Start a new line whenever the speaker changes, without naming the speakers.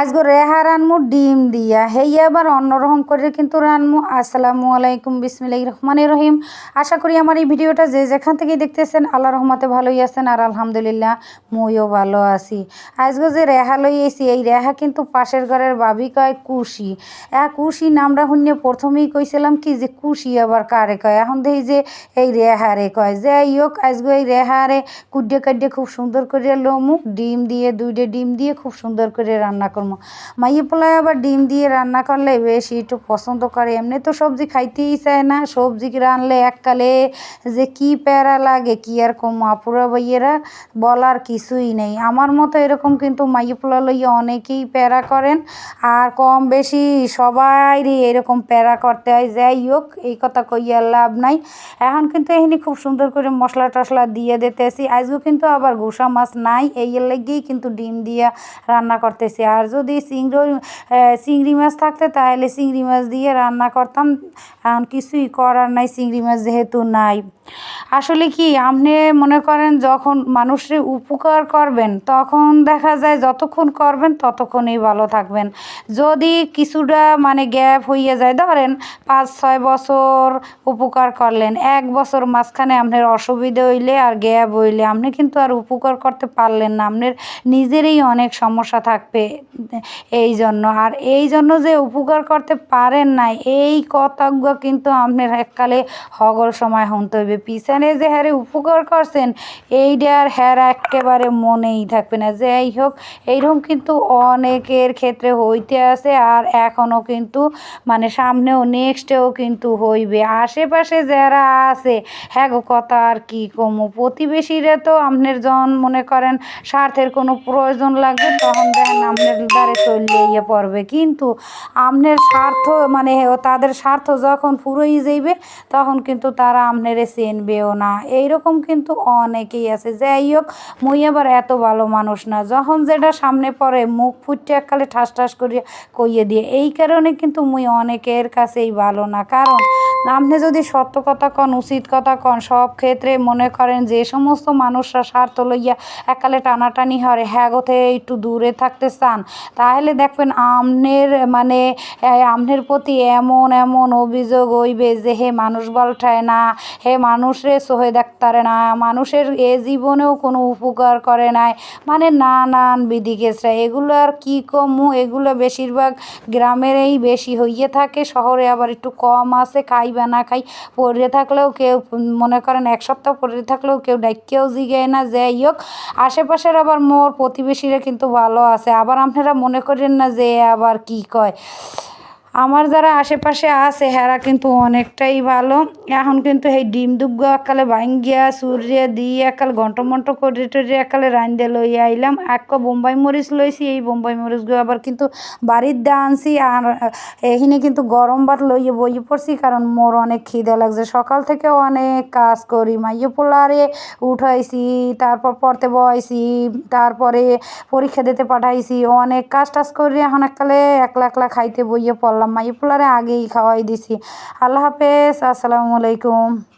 আজগো Rhea রানমু ডিম দিয়া। হেই আবার অন্যরকম করে কিন্তু রানমু, আসসালামু আলাইকুম বিসমিল্লাহ রহমান রহিম। আশা করি আমার এই ভিডিওটা যে যেখান থেকে দেখতেছেন আল্লাহ রহমতে ভালোই আছেন আর আলহামদুলিল্লাহ মইও ভালো আছি। আজগো যে রেহা লই এসি এই রেহা কিন্তু পাশের ঘরের বাবি কয়, কুশি। এ কুশি নামটা শুনে প্রথমেই কইছিলাম কি যে কুশি আবার কারে কয়? এখন দেখি যে এই রেহারে কয়। যে ইয়োক আজগো এই রেহারে কুড্ডে কাড্ডে খুব সুন্দর করে লোমু ডিম দিয়ে, দুইটা ডিম দিয়ে খুব সুন্দর করে রান্না করব মাইয়ে পোলায় আবার ডিম দিয়ে রান্না করলে বেশি একটু পছন্দ করে। এমনি তো সবজি খাইতেই চায় না। সবজি রানলে এককালে যে কি প্যারা লাগে, কি আর কম? আপুরা ভাইয়েরা বলার কিছুই নেই। আমার মতো এরকম কিন্তু মাইয়ে পোলা লইয়া অনেকেই প্যারা করেন। আর কম বেশি সবাইরই এরকম প্যারা করতে হয়। যাই হোক, এই কথা কইয়ার লাভ নাই। এখন কিন্তু এখানে খুব সুন্দর করে মশলা টশলা দিয়ে দিতেছি। আজকেও কিন্তু আবার গুসা মাছ নাই। এই লেগেই কিন্তু ডিম দিয়া রান্না করতেছি। আর যদি চিংড়ি চিংড়ি মাছ থাকতে তাহলে চিংড়ি মাছ দিয়ে রান্না করতাম। এখন কিছুই করার নাই, চিংড়ি মাছ যেহেতু নাই। আসলে কি, আপনি মনে করেন যখন মানুষের উপকার করবেন, তখন দেখা যায় যতক্ষণ করবেন ততক্ষণই ভালো থাকবেন। যদি কিছুটা মানে গ্যাপ হইয়া যায়, ধরেন পাঁচ ছয় বছর উপকার করলেন, এক বছর মাঝখানে আপনার অসুবিধা হইলে আর গ্যাপ হইলে আপনি কিন্তু আর উপকার করতে পারলেন না। আপনার নিজেরই অনেক সমস্যা থাকবে। এই জন্য আর এই জন্য যে উপকার করতে পারেন না এই কথাগুলো কিন্তু আপনার এককালে হগল সময় শুনতে হইবে। পিছনে যে হ্যারে উপকার করছেন এইটার হ্যার একেবারে মনেই থাকবে না। যাই হোক, এইরকম কিন্তু অনেকের ক্ষেত্রে হইতে আছে আর এখনও কিন্তু মানে সামনেও নেক্সটেও কিন্তু হইবে। আশেপাশে যারা আছে হ্যাঁ গো, কথা আর কি কমু? প্রতিবেশীরা তো আপনার জন মনে করেন, স্বার্থের কোনো প্রয়োজন লাগবে, তখন দেখেন আপনার দ্বারে চলিয়ে ইয়ে পড়বে। কিন্তু আপনার স্বার্থ মানে তাদের স্বার্থ যখন ফুরোই যাইবে, তখন কিন্তু তারা আপনার চেনবেও না। এইরকম কিন্তু অনেকেই আছে। যাই হোক, মুই আবার এত ভালো মানুষ না। যখন যেটা সামনে পড়ে, মুখ ফুটে এককালে ঠাস ঠাস করিয়া কইয়ে দিয়ে। এই কারণে কিন্তু মুই অনেকের কাছেই ভালো না। কারণ আপনি যদি সত্য কথা কন, উচিত কথা কন, সব ক্ষেত্রে মনে করেন যে সমস্ত মানুষরা স্বার্থ লইয়া এককালে টানাটানি হরে হ্যাঁ গোথে একটু দূরে থাকতে চান। তাহলে দেখবেন আমনের মানে আমনের প্রতি এমন এমন অভিযোগ হইবে যে, হে মানুষ বলঠায় না, হে মানুষরে সহে দেখতারে না, মানুষের এ জীবনেও কোনো উপকার করে নাই। মানে নানান বিধি কেসরা এগুলো আর কী কমু? এগুলো বেশিরভাগ গ্রামেরই বেশি হইয়ে থাকে, শহরে আবার একটু কম আছে খাই বা না খাই। পড়ে থাকলেও কেউ, মনে করেন এক সপ্তাহ পড়ে থাকলেও কেউ ডাইকেও জিগে না, যাই হোক। আশেপাশের আবার মোর প্রতিবেশীরা কিন্তু ভালো আছে। আবার আপনারা মনে করেন না যে আবার কি কয়। আমার যারা আশেপাশে আছে, হেরা কিন্তু অনেকটাই ভালো। এখন কিন্তু এই ডিম দুগ্গ একালে ভাঙ্গিয়া সুরিয়া দিয়ে একাল ঘন্ট মন্ট করে টরে একালে রান্ধে লই আইলাম। এক বোম্বাই মরিচ লইছি, এই বোম্বাই মরিচগুলো আবার কিন্তু বাড়ির দা আনছি আর এখানে কিন্তু গরম ভাত লইয়ে বইয়ে পড়ছি কারণ মোর অনেক খিদে লাগছে। সকাল থেকে অনেক কাজ করি, মাইয়ে পোলারে উঠাইছি, তারপর পড়তে বয়ছি তারপরে পরীক্ষা দিতে পাঠাইছি। অনেক কাজ টাজ করি, এখন এককালে একলা একলা খাইতে বইয়ে পড়লাম। মাইয়ে পোলারে আগেই খাওয়াই দিছি। আল্লাহ হাফেজ আসসালামু আলাইকুম।